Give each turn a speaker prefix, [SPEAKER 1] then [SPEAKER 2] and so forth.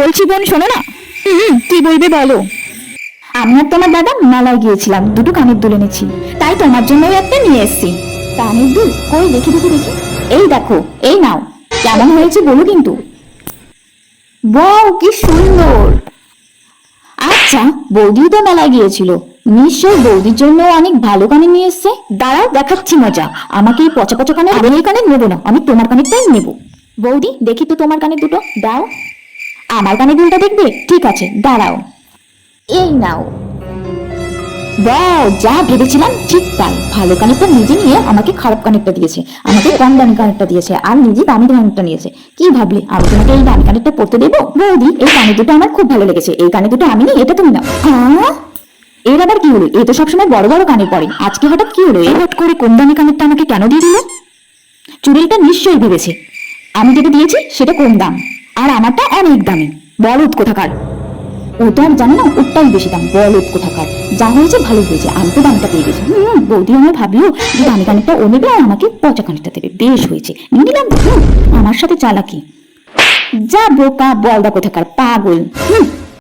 [SPEAKER 1] বলছি বোন, শোনো না। কি বলবে বলো। আমি আর তোমার দাদা মেলায় গিয়েছিলাম, দুটো কানের দুল এনেছি। তাই তোমার জন্যই একটা নিয়ে এসেছি। কানের দুল? কই? দেখি দেখি দেখি। এই দেখো, এই নাও। কেমন হয়েছে বলো কিন্তু। বাও কি সুন্দর। আচ্ছা বৌদিও তো মেলায় গিয়েছিল। নিশ্চয় বৌদির জন্য অনেক ভালো কানে নিয়ে এসছে। দাঁড়াও, দেখাচ্ছি মজা। আমাকে এই পচা পচা কানে আমি এই কানে নেব না। আমি তোমার কানেরটাই নেব। বৌদি, দেখি তো তোমার কানে দুটো। দাও। আমার কানে দুলটা দেখবে? ঠিক আছে, দাঁড়াও। এই নাও। যা ভেবেছিলাম, ঠিক তাই। ভালো কানেরটা নিজে নিয়ে আমাকে খারাপ কানেরটা দিয়েছে। আমাকে কম দামি কানেরটা দিয়েছে, আর নিজে দামি কানেরটা নিয়েছে। কি ভাবলে, আমি তোমাকে এই দামি কানেরটা পড়তে দেবো? বৌদি, এই কানে দুটো আমার খুব ভালো লেগেছে। এই কানে দুটো আমি নিই, এটা তুমি নাও। হ্যাঁ? এর আবার কি হলো? এ তো সবসময় বড় বড় কানে পড়ে আজকে হঠাৎ কি হলো? এই হঠাৎ করে কম দামি কানেরটা আমাকে কেন দিয়ে দিল? চুড়িটা নিশ্চয়ই ভেবেছে। আমি যেটা দিয়েছি, সেটা কম দাম। আর আমারটা অনেক দামি। বলদ কোথাকার? ও তো আর জানে না ওটাই বেশি দাম। বলদ কোথাকার? যা হয়েছে ভালো হয়েছে। আমি তো দামটা পেয়ে গেছি। হুম, বৌদি আমার ভাবিও যে দামি কানেরটা ও নেবে আর আমাকে পচা কানেরটা দেবে। বেশ হয়েছে। নিয়ে নিলাম। আমার সাথে চালাকি। যা বোকা বলদা কোথাকার, পাগল। হুম